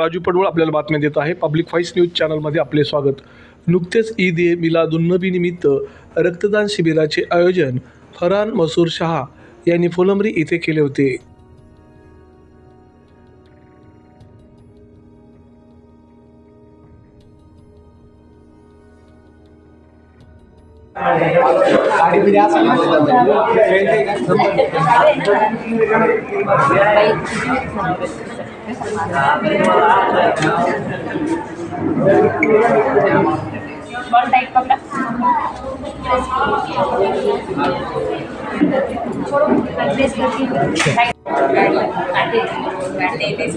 राजू पडवळ आपल्याला बातम्या देत आहे. पब्लिक व्हॉइस न्यूज चॅनलमध्ये आपले स्वागत. नुकतेच ईद ए मिलादुन्नबी निमित्त रक्तदान शिबिराचे आयोजन फरहान मसूर शहा यांनी फुलंबरी येथे केले होते. बॉल टाइट पकड़ा छोड़ो प्रेस करके टाइट बैठे बैठे प्रेस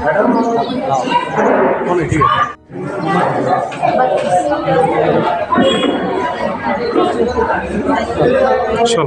मैडम ठीक है চল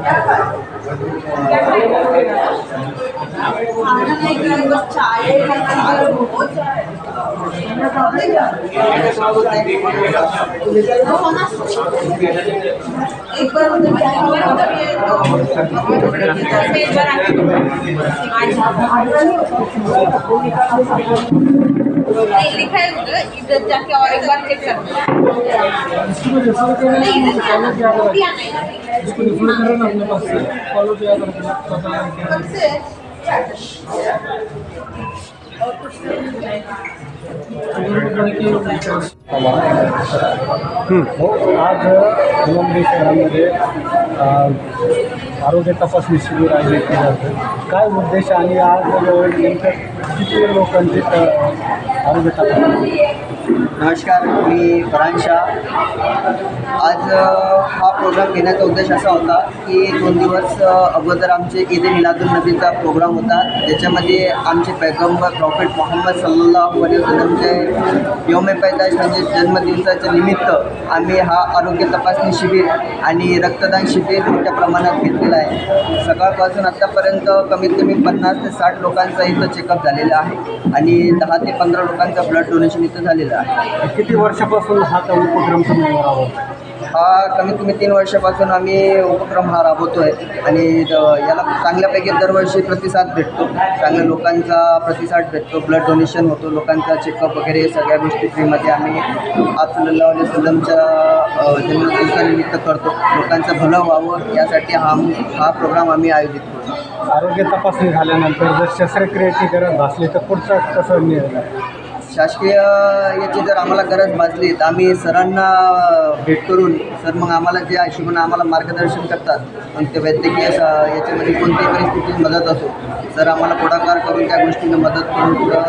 चल नहीं लिखा है उधर इधर जाके और एक बार चेक करना नहीं, इधर क्या दिया नहीं कब से। हो आज फुलंब्री शहरामध्ये अ, आरोग्य तपासणी शिबिर आयोजित केलं होतं काय उद्देश आणि आज नेमकं किती लोकांची अ, आरोग्य तपासणी नमस्कार मी फरान शाह. आज हा प्रोग्राम घेण्याचा उद्देश असा होता की दोन दिवस अगोदर आमचे ईद मिलादुल नबीचा प्रोग्राम होता. त्याच्यामध्ये आमचे पैगंबर प्रॉफिट मोहम्मद सल्लल्लाहु अलैहि वसल्लमचे योम पैदाश म्हणजे जन्मदिवसाच्या निमित्त आम्ही हा आरोग्य तपासणी शिबिर आणि रक्तदान शिबिर मोठ्या प्रमाणात घेतलेलं आहे. सकाळपासून आत्तापर्यंत कमीत कमी पन्नास ते साठ लोकांचा इथं चेकअप झालेला आहे आणि दहा ते पंधरा लोकांचा ब्लड डोनेशन इथं झालेलं आहे. किती वर्षापासून हा तो उपक्रम तुम्ही राबवता हा कमीत कमी तीन वर्षापासून आम्ही उपक्रम हा राबवतो आहे आणि याला चांगल्यापैकी दरवर्षी प्रतिसाद भेटतो. चांगल्या लोकांचा प्रतिसाद भेटतो. ब्लड डोनेशन होतो लोकांचा चेकअप वगैरे सगळ्या गोष्टी फ्रीमध्ये आम्ही वसल्लमच्या अ, जन्मदिवसानिमित्त करतो. लोकांचं भलं व्हावं यासाठी हा हा प्रोग्राम आम्ही आयोजित करतो. आरोग्य तपासणी झाल्यानंतर जर शस्त्रक्रियेची गरज भासली तर पुढचं कसं निर्णय शासकीय याची जर आम्हाला गरज भासली तर आम्ही सरांना भेट करून सर मग आम्हाला जे हिशोबाने आम्हाला मार्गदर्शन करतात. मग ते वैद्यकीय स- याच्यामध्ये कोणत्याही परिस्थितीत मदत असो सर आम्हाला पुढाकार करून त्या गोष्टीनं मदत करून पुढं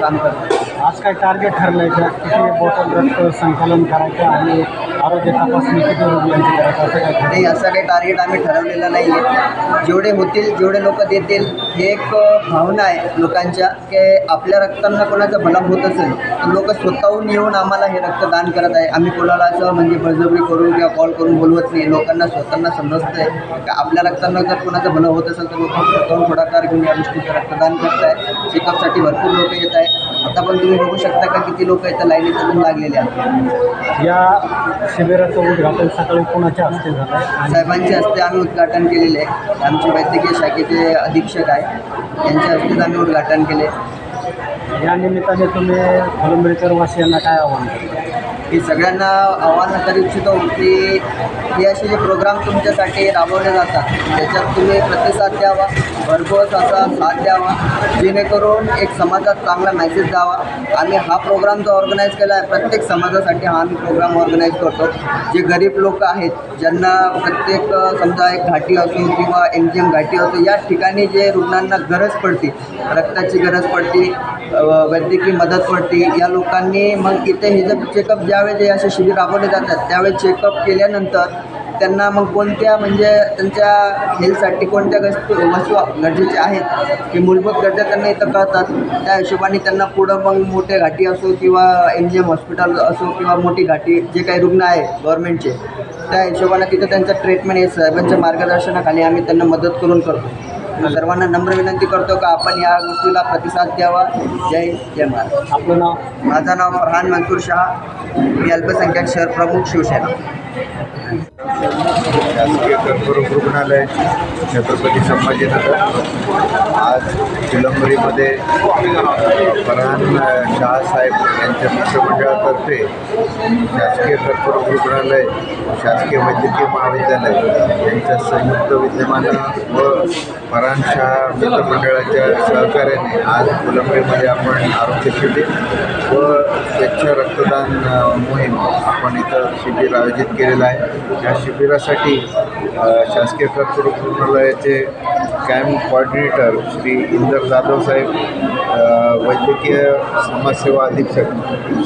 काम करतात. आज काय टार्गेट ठरलं आहे किती बॉटल रक्त संकलन करायचं आणि आरोग्य तपासणी किती रुग्णांची करायचं असं काय नाही असं काही टार्गेट आम्ही ठरवलेलं नाही आहे जेवढे होतील जेवढे लोक देतील हे एक भावना आहे लोकांच्या की आपल्या रक्तांना कोणाचं भला होत असेल तर लोक स्वतःहून येऊन आम्हाला हे रक्तदान करत आहे. आम्ही कोणाला असं म्हणजे बळजबरी करून किंवा कॉल करून बोलवत नाही. लोकांना स्वतःना समजतं आहे का आपल्या रक्तांना जर कोणाचं भलं होत असेल तर लोक स्वतःहून पुढाकार घेऊन या गोष्टीचं रक्तदान करत आहे चेकअपसाठी भरपूर लोक येत आहे आता पण तुम्ही बघू शकता का किती लोक इथं लाईनीत अजून लागलेले आहेत? या शिबिराचं उद्घाटन सकाळी कोणाच्या हस्ते झालं? साहेबांच्या हस्ते आम्ही उद्घाटन केलेले आहे. आमचे वैद्यकीय शाखेचे अधीक्षक आहे. यांच्या हस्तेच आम्ही उद्घाटन केले या निमित्ताने तुम्ही फुलंब्रीकर वासियांना काय आव्हान? करता की सगळ्यांना आव्हान करू इच्छितो की हे असे जे प्रोग्राम तुमच्यासाठी राबवले जातात त्याच्यात तुम्ही प्रतिसाद द्यावा भरघोस असा साथ द्यावा जेणेकरून एक समाजात चांगला मेसेज द्यावा. आम्ही हा प्रोग्राम जो ऑर्गनाईज केला आहे प्रत्येक समाजासाठी हा आम्ही प्रोग्राम ऑर्गनाईज करतो. जे गरीब लोक आहेत ज्यांना प्रत्येक समजा एक घाटी असो किंवा एम जी एम घाटी असो या ठिकाणी जे रुग्णांना गरज पडते रक्ताची गरज पडते वैद्यकीय मदत पडते या लोकांनी मग इथे हे जे चेकअप ज्यावेळेस असे शिबिर राबवले जातात त्यावेळेस चेकअप केल्यानंतर त्यांना मग कोणत्या म्हणजे त्यांच्या हेल्थसाठी कोणत्या वस्तू वस्तू गरजेच्या आहेत की मूलभूत गरजा त्यांना इथं कळतात. त्या हिशोबाने त्यांना पुढं मग मोठे घाटी असो किंवा एम जी एम हॉस्पिटल असो किंवा मोठी घाटी जे काही रुग्ण आहे गव्हर्नमेंटचे त्या हिशोबाने तिथं त्यांचं ट्रीटमेंट हे साहेबांच्या मार्गदर्शनाखाली आम्ही त्यांना मदत करून करतो. सर्वांना नम्र विनंती करतो का आपण या गोष्टीला प्रतिसाद द्यावा जय जय महाराज आपलं नाव माझं नाव फरहान मनसूर शहा मी अल्पसंख्याक शहर प्रमुख शिवसेना शासकीय कर्करोग रुग्णालय छत्रपती संभाजीनगर आज फुलंबरीमध्ये फरहान शाहसाहेब यांच्या मित्रमंडळातर्फे शासकीय कर्करोग रुग्णालय शासकीय वैद्यकीय महाविद्यालय यांच्या संयुक्त विद्यमानं व फरहान शाह मित्रमंडळाच्या सहकार्याने आज फुलंबरीमध्ये आपण आरोग्य शिबिर व स्वच्छ रक्तदान मोहीम आपण इथं शिबिर आयोजित केलेलं आहे. या शिबिरासाठी शासकीय कर्करोग रुग्णालयाचे कॅम्प कॉर्डिनेटर श्री इंदर जाधव साहेब वैद्यकीय समाजसेवा अधीक्षक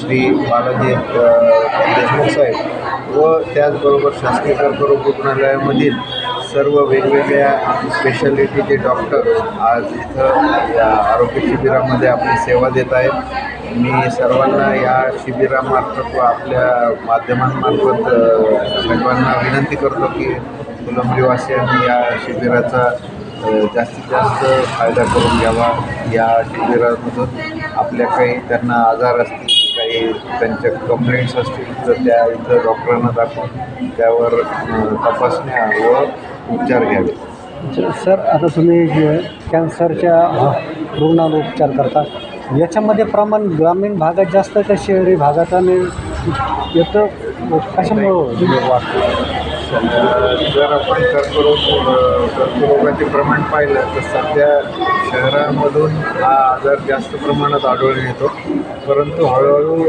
श्री बालाजी देशमुख साहेब व त्याचबरोबर शासकीय कर्करोग रुग्णालयामधील सर्व वेगवेगळ्या स्पेशालिटीचे डॉक्टर आज इथं या आरोग्य शिबिरामध्ये आपली सेवा देत आहेत. मी सर्वांना या शिबिरामार्फत व आपल्या माध्यमांमार्फत सर्वांना विनंती करतो की फुलंबरीवासियांनी या शिबिराचा जास्तीत जास्त फायदा करून घ्यावा. या शिबिरामधून आपल्या काही त्यांना आजार असतील काही त्यांच्या कंप्लेंट्स असतील तर त्या इथं डॉक्टरांना दाखवून त्यावर तपासण्या व उपचार घ्यावे. सर आता तुम्ही जे कॅन्सरच्या अ, रुग्णावर उपचार करता याच्यामध्ये प्रमाण ग्रामीण भागात जास्त का शहरी भागात? आणि येतं कशामुळं वाटतं जर आपण कर्करोग कर्करोगाचे प्रमाण पाहिलं तर सध्या शहरामधून हा आजार जास्त प्रमाणात आढळून येतो. परंतु हळूहळू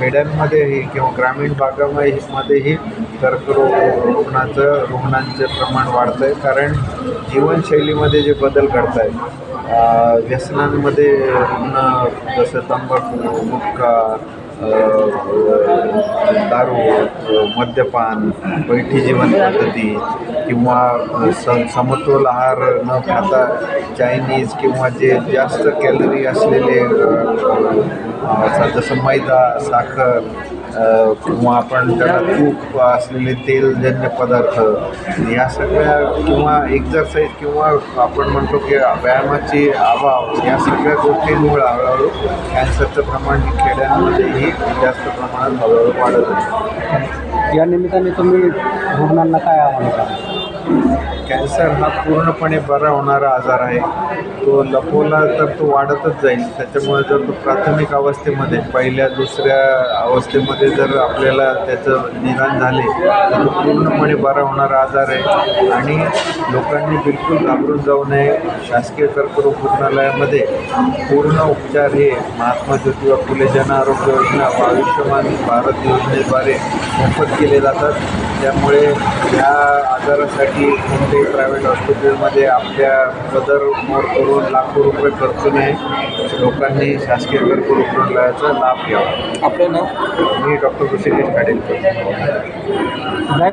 खेड्यांमध्येही किंवा ग्रामीण भागामध्येही कर्करोग रुग्णाचं रुग्णांचं प्रमाण वाढतं आहे कारण जीवनशैलीमध्ये जे बदल घडत आहेत व्यसनांमध्ये रुग्ण जसं तंबाखू गुटखा दारू मद्यपान बैठी जीवन पद्धती किंवा स समतोल आहार न खाता चायनीज किंवा जे जास्त कॅलरी असलेले जसं मैदा साखर किंवा आपण त्याला तूप असलेले तेलजन्य पदार्थ या सगळ्या किंवा एक्झरसाईज किंवा आपण म्हणतो की व्यायामाची अभाव या सगळ्या गोष्टींमुळे हळूहळू कॅन्सरचं प्रमाण हे खेड्यांमध्येही जास्त प्रमाणात हळूहळू वाढत आहे. या निमित्ताने तुम्ही रुग्णांना काय आव्हान करा कॅन्सर हा पूर्णपणे बरा होणारा आजार आहे. तो लपवला तर तो वाढतच जाईल. त्याच्यामुळे जर तो प्राथमिक अवस्थेमध्ये पहिल्या दुसऱ्या अवस्थेमध्ये जर आपल्याला त्याचं निदान झाले तर तो पूर्णपणे बरा होणारा आजार आहे. आणि लोकांनी बिलकुल घाबरून जाऊ नये. शासकीय कर्करोग रुग्णालयामध्ये पूर्ण उपचार हे महात्मा ज्योतिबा फुले जन आरोग्य योजना व आयुष्यमान भारत योजनेद्वारे मोफत केले जातात. त्यामुळे या आजारासाठी कोणत्याही प्रायव्हेट हॉस्पिटलमध्ये आपल्या पदर मोड करून लाखो रुपये खर्च नाही लोकांनी शासकीय कर्क रुग्णालयाचा लाभ घ्यावा. आपलं नाव? मी डॉक्टर ऋषिकेश खाडेलकर